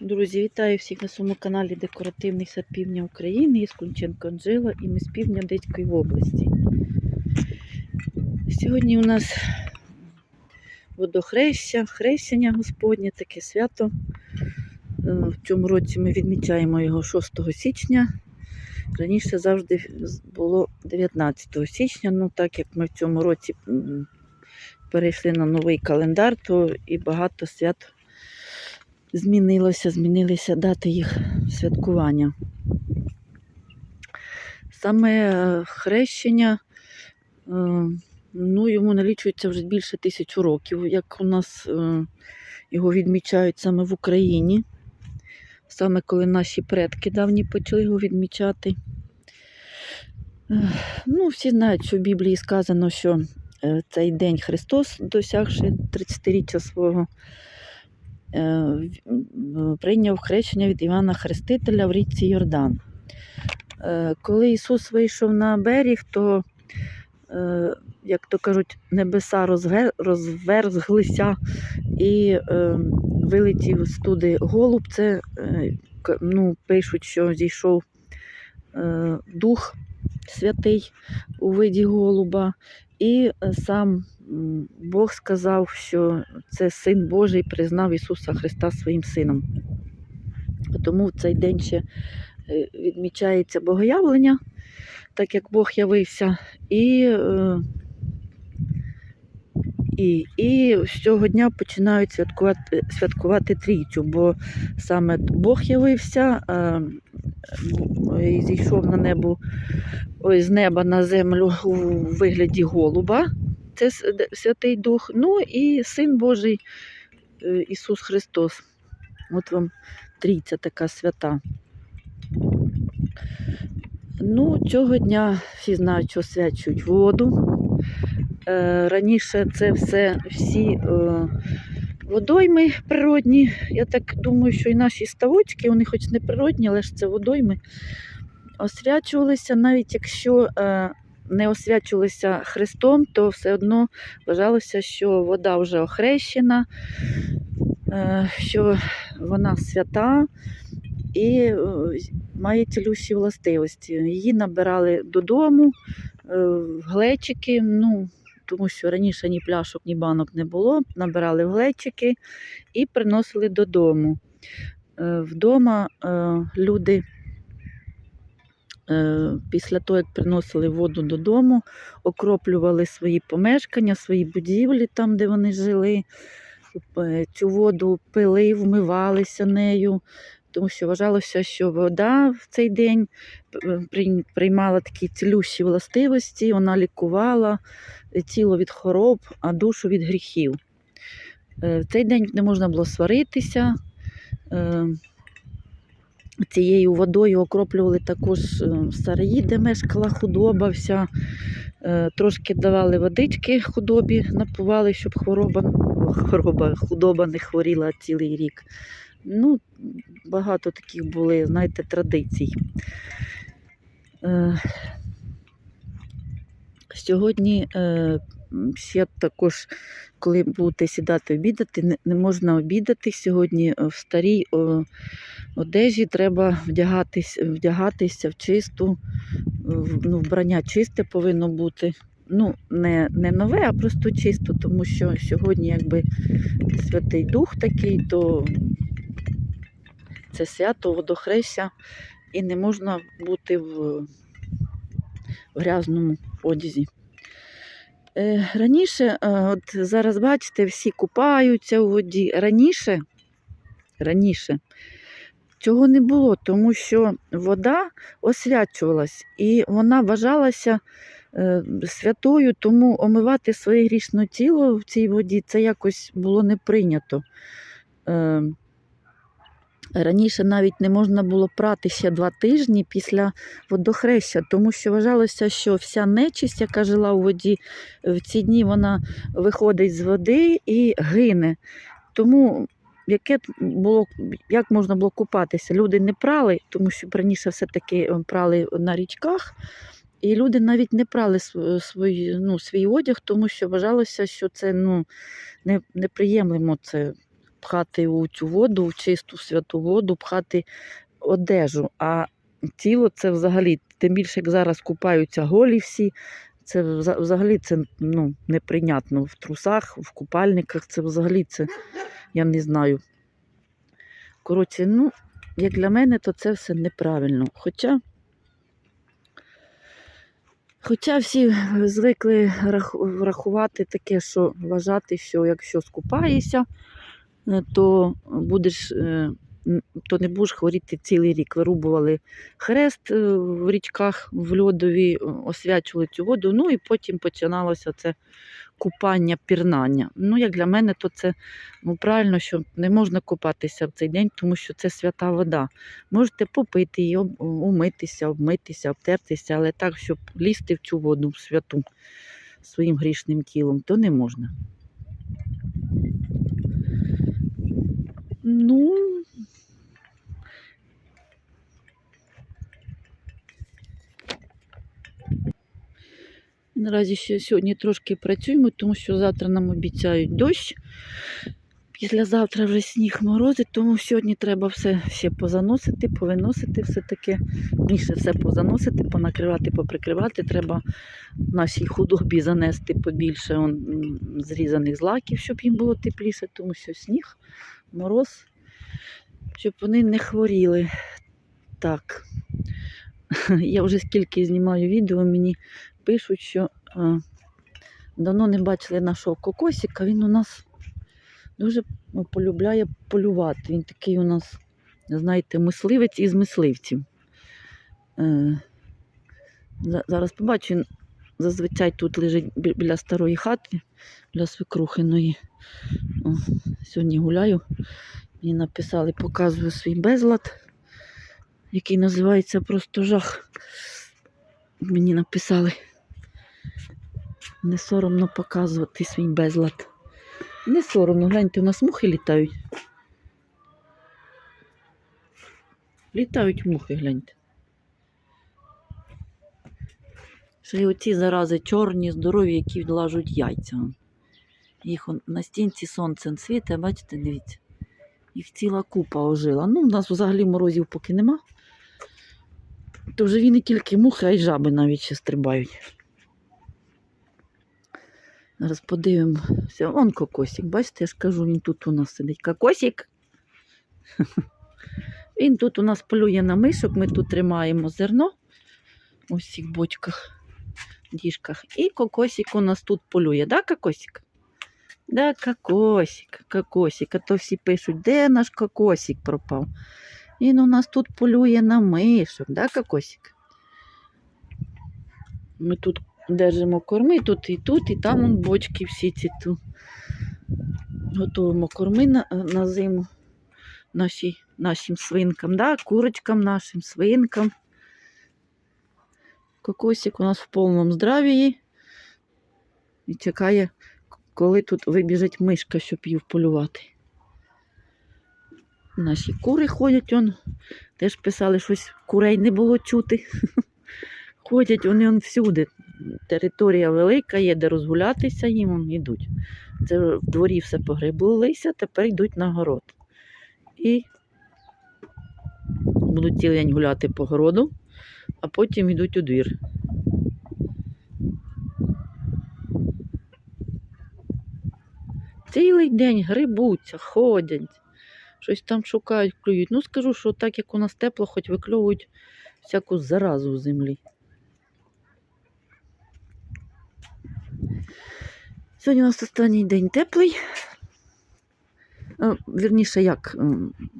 Друзі, вітаю всіх на своєму каналі Декоративний сад Півдня України із Кунченко Анжела і ми з півдня Одеської області. Сьогодні у нас водохреща, хрещення Господнє, таке свято. Е, В цьому році ми відмічаємо його 6 січня. Раніше завжди було 19 січня, ну так як ми в цьому році перейшли на новий календар, то і багато свят змінилося, змінилися дати їх святкування. Саме е, хрещення, е, ну, йому налічується вже більше тисячу років, як у нас е, його відмічають саме в Україні. Саме коли наші предки давні почали його відмічати. Ну, всі знають, що в Біблії сказано, що цей день Христос, досягши 30-річчя свого, прийняв хрещення від Івана Хрестителя в річці Йордан. Е, Коли Ісус вийшов на берег, то, е, як то кажуть, небеса розверзглися і е, вилетів з туди голуб. Це е, ну, пишуть, що зійшов е, Дух Святий у виді голуба, і е, сам Бог сказав, що це Син Божий признав Ісуса Христа своїм сином. Тому в цей день ще е, відмічається богоявлення, так як Бог явився, і, е, і, і з цього дня починають святкувати, святкувати трійцю, бо саме Бог явився е, і зійшов на небо ой, з неба на землю у вигляді голуба. Це Святий Дух. Ну і Син Божий е, Ісус Христос. От вам трійця така свята. Ну, цього дня всі знають, що освячують воду. Е, раніше це все всі е, водойми природні. Я так думаю, що і наші ставочки, вони хоч не природні, але ж це водойми, освячувалися, навіть якщо не освячувалися Христом, то все одно вважалося, що вода вже охрещена, е, що вона свята і е, має цілющі властивості. Її набирали додому, е, в глечики, ну, тому що раніше ні пляшок, ні банок не було, набирали в глечики і приносили додому. Вдома люди після того, як приносили воду додому, окроплювали свої помешкання, свої будівлі там, де вони жили. Е, Цю воду пили, вмивалися нею, тому що вважалося, що вода в цей день е, приймала такі цілющі властивості, вона лікувала е, тіло від хвороб, а душу від гріхів. Е, В цей день не можна було сваритися. Цією водою окроплювали також е, сараї, де мешкала худоба вся. Е, Трошки давали водички худобі, напували, щоб хвороба, хвороба, худоба не хворіла цілий рік. Ну, багато таких були, знаєте, традицій. Е, Сьогодні ще також, коли будете сідати обідати, не, можна обідати. Сьогодні е, в старій одежі треба вдягатись, вдягатися в чисту, ну, вбрання чисте повинно бути. Ну, не, не нове, а просто чисто, тому що сьогодні, якби Святий Дух такий, то це свято водохреща, і не можна бути в, в грязному одязі. Е, раніше, е, от зараз бачите, всі купаються у воді. Раніше, раніше цього не було, тому що вода освячувалась і вона вважалася е, святою, тому омивати своє грішне тіло в цій воді це якось було не прийнято. Е, Раніше навіть не можна було прати ще два тижні після водохреща, тому що вважалося, що вся нечисть, яка жила у воді, в ці дні вона виходить з води і гине. Тому яке було, як можна було купатися? Люди не прали, тому що раніше все-таки е, прали на річках, і люди навіть не прали св- свої, ну, свій одяг, тому що вважалося, що це ну, не, неприємлемо це пхати у цю воду, в чисту святу воду, пхати одежу. А тіло це взагалі, тим більше як зараз купаються голі всі. Це взагалі це ну, неприйнятно в трусах, в купальниках. Це взагалі це, я не знаю. Коротше, ну, як для мене, то це все неправильно. Хоча, хоча всі звикли рах- рахувати таке, що вважати, що якщо скупаєшся, то будеш. е, То не будеш хворіти цілий рік. Вирубували хрест е, в річках, в льодові, освячували цю воду. Ну і потім починалося це купання, пірнання. Ну, як для мене, то це ну, правильно, що не можна купатися в цей день, тому що це свята вода. Можете попити її, умитися, обмитися, обтертися, але так, щоб лізти в цю воду в святу своїм грішним тілом, то не можна. Ну. Наразі ще сьогодні трошки працюємо, тому що завтра нам обіцяють дощ. Післязавтра вже сніг морози, тому сьогодні треба все ще позаносити, повиносити все-таки. Більше все позаносити, понакривати, поприкривати. Треба нашій худобі занести побільше он, зрізаних злаків, щоб їм було тепліше, тому що сніг, мороз, щоб вони не хворіли. Так. Я вже скільки знімаю відео, мені пишуть, що е, давно не бачили нашого кокосика. Він у нас дуже ну, полюбляє полювати. Він такий у нас, знаєте, мисливець із мисливців. Е, зараз побачу, зазвичай тут лежить біля старої хати, біля свекрухиної. О, сьогодні гуляю. Мені написали, показую свій безлад, який називається просто жах. Мені написали. Не соромно показувати свій безлад. Не соромно, гляньте, у нас мухи літають. Літають мухи, гляньте. Й оці зарази чорні, здорові, які відлажують яйця. Їх на стінці сонце світе, бачите, дивіться. Їх ціла купа ожила. Ну, у нас взагалі морозів поки нема. То вже він не тільки мухи, а й жаби навіть ще стрибають. Зараз подивимося. Вон кокосик, бачите, я ж кажу, він тут у нас сидить. Кокосик. Він тут у нас полює на мишок, ми тут тримаємо зерно у всіх бочках, діжках. І кокосик у нас тут полює, да, кокосик? Да, кокосик, кокосик. А то всі пишуть, де наш кокосик пропав. Він у нас тут полює на мишок, да, кокосик? Ми тут держимо корми, тут і тут, і там он бочки всі ці тут. Готуємо корми на, на зиму наші, нашим свинкам, да? курочкам нашим, свинкам. Кокосик у нас в повному здравії і чекає, коли тут вибіжить мишка, щоб її вполювати. Наші кури ходять, он. теж писали, щось курей не було чути. Ходять вони он всюди. Територія велика, є де розгулятися, їм он йдуть. Це в дворі все погреблися, тепер йдуть на город. І будуть цілий день гуляти по городу, а потім йдуть у двір. Цілий день грибуться, ходять, щось там шукають, клюють. Ну, скажу, що так як у нас тепло, хоч викльовують всяку заразу в землі. Сьогодні у нас останній день теплий. Вірніше, як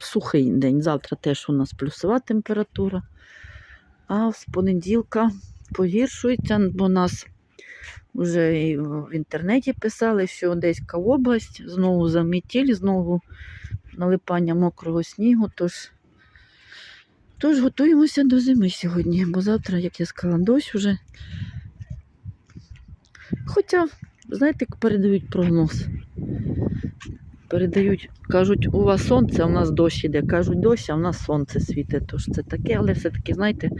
сухий день. Завтра теж у нас плюсова температура. А з понеділка погіршується, бо нас вже і в інтернеті писали, що Одеська область знову замітіль, знову налипання мокрого снігу. Тож, тож готуємося до зими сьогодні, бо завтра, як я сказала, дощ вже. Хоча, знаєте, передають прогноз. Передають, кажуть, у вас сонце, у нас дощ іде. Кажуть, дощ, а в нас сонце світить. Тож це таке, але все-таки, знаєте,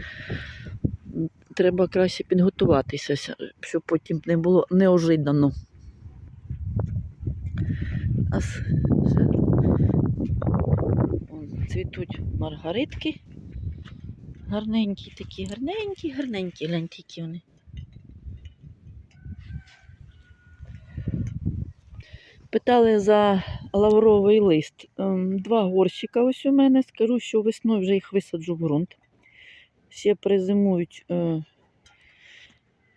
треба краще підготуватися, щоб потім не було неожиданно. Цвітуть маргаритки. Гарненькі такі, гарненькі, гарненькі, які вони. Питали за лавровий лист. Ем, Два горщика ось у мене. Скажу, що весною вже їх висаджу в ґрунт. Ще перезимують е,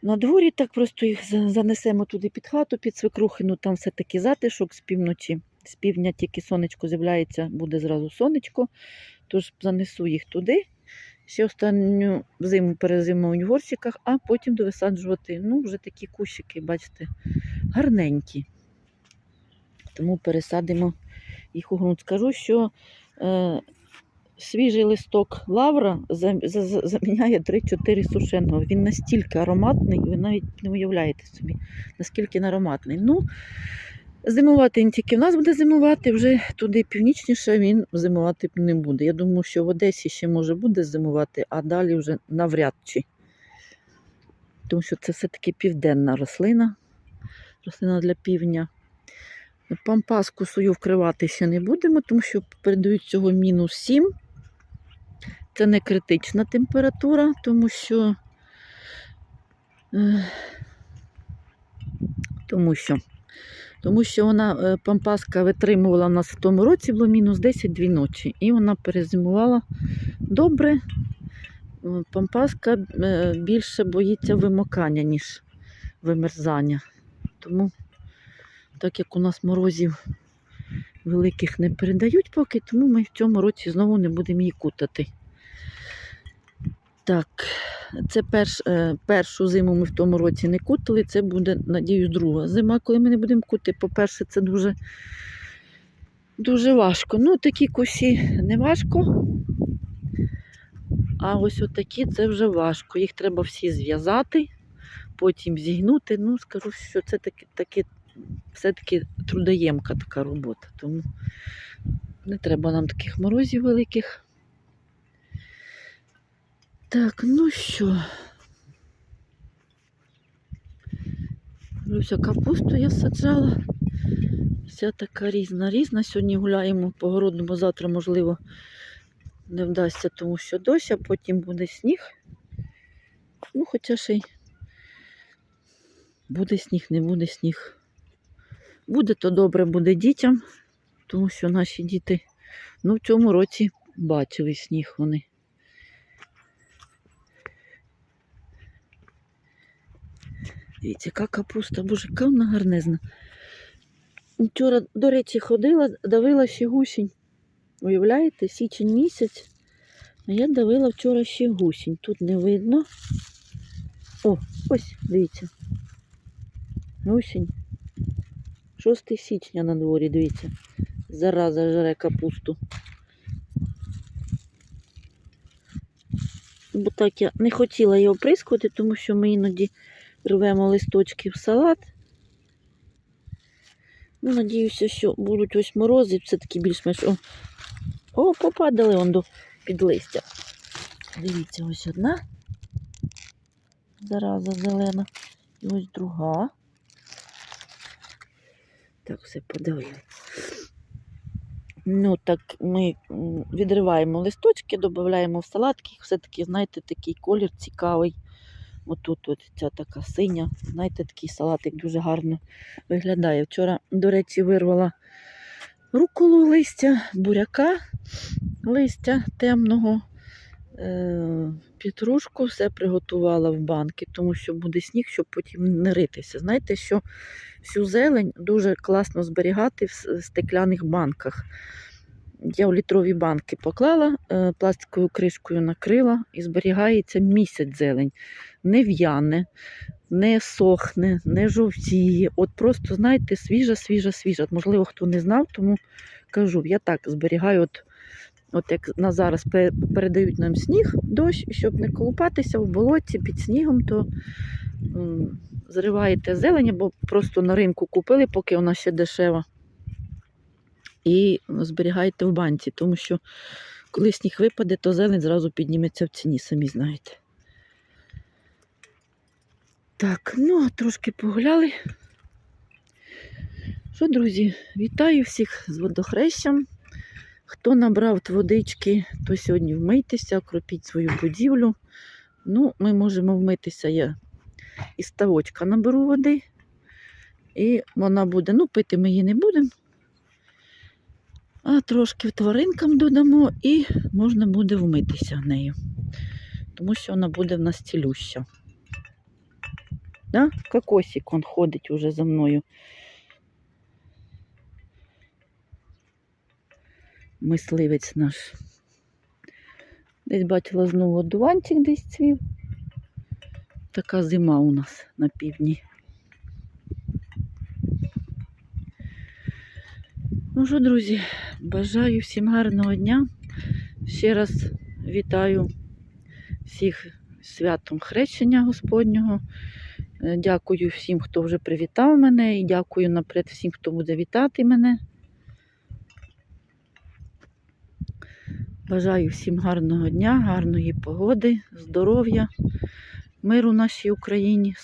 на дворі, так просто їх занесемо туди під хату, під свекрухину, там все-таки затишок з півночі. З півдня тільки сонечко з'являється, буде зразу сонечко. Тож занесу їх туди. Ще останню зиму перезимують в горщиках, а потім довисаджувати. Ну, вже такі кущики, бачите, гарненькі. Тому пересадимо їх у ґрунт. Скажу, що е, свіжий листок лавра за- за- за- заміняє 3-4 сушеного. Він настільки ароматний, ви навіть не уявляєте собі, наскільки він ароматний. Ну, зимувати він тільки в нас буде зимувати, вже туди північніше він зимувати не буде. Я думаю, що в Одесі ще може буде зимувати, а далі вже навряд чи. Тому що це все-таки південна рослина, рослина для півдня. Пампаску свою вкривати ще не будемо, тому що передають цього мінус 7. Це не критична температура, тому що, е, тому що, тому що вона е, пампаска витримувала нас в тому році, було мінус 10 дві ночі. І вона перезимувала добре. Е, Пампаска більше боїться вимокання, ніж вимерзання. Тому так як у нас морозів великих не передають поки, тому ми в цьому році знову не будемо її кутати. Так, це перш, е, першу зиму ми в тому році не кутали, це буде, надіюсь, друга зима, коли ми не будемо кути. По-перше, це дуже, дуже важко. Ну, такі косі не важко. А ось отакі це вже важко. Їх треба всі зв'язати, потім зігнути. Ну, скажу, що це таки, таки все-таки трудоємка така робота, тому не треба нам таких морозів великих. Так, ну що. Люся, капусту я саджала. Вся така різна, різна. Сьогодні гуляємо по городу, завтра, можливо, не вдасться, тому що дощ, а потім буде сніг. Ну, хоча ще й буде сніг, не буде сніг. Буде то добре буде дітям, тому що наші діти ну, в цьому році бачили сніг вони. Дивіться, яка капуста, боже, яка вона гарнезна. Вчора, до речі, ходила, давила ще гусінь. Уявляєте, січень місяць. А я давила вчора ще гусінь. Тут не видно. О, ось, дивіться. Гусінь. 6 січня на дворі, дивіться. Зараза жере капусту. Бо так я не хотіла його прискувати, тому що ми іноді рвемо листочки в салат. Ну, надіюся, що будуть ось морози, все-таки більш-менш. О, о, попадали он до під листя. Дивіться, ось одна. Зараза зелена. І ось друга. Так, все подавили. Ну, так ми відриваємо листочки, додаємо в салатки. Все-таки, знаєте, такий колір цікавий. Отут от ця така синя. Знаєте, такий салатик дуже гарно виглядає. Вчора, до речі, вирвала руколу листя, буряка, листя темного, е- петрушку, все приготувала в банки, тому що буде сніг, щоб потім не ритися. Знаєте, що всю зелень дуже класно зберігати в стекляних банках. Я в літрові банки поклала, е, пластиковою кришкою накрила і зберігається місяць зелень. Не в'яне, не сохне, не жовтіє. От просто, знаєте, свіжа, свіжа, свіжа. Можливо, хто не знав, тому кажу, я так зберігаю, от, от як на зараз передають нам сніг, дощ, щоб не колупатися в болоті під снігом, то зриваєте зелень, або просто на ринку купили, поки вона ще дешева. І зберігаєте в банці, тому що коли сніг випаде, то зелень зразу підніметься в ціні, самі знаєте. Так, ну, трошки погуляли. Що, друзі, вітаю всіх з водохрещем. Хто набрав водички, то сьогодні вмийтеся, окропіть свою будівлю. Ну, ми можемо вмитися. Я із ставочка наберу води. І вона буде, ну, пити ми її не будемо. А трошки тваринкам додамо і можна буде вмитися нею. Тому що вона буде в нас цілюща. Да? Кокосик он ходить уже за мною. Мисливець наш. Десь бачила знову одуванчик десь цвів. Така зима у нас на півдні. Ну що, друзі, бажаю всім гарного дня. Ще раз вітаю всіх святом хрещення Господнього. Е, Дякую всім, хто вже привітав мене, і дякую наперед всім, хто буде вітати мене. Бажаю всім гарного дня, гарної погоди, здоров'я, миру нашій Україні.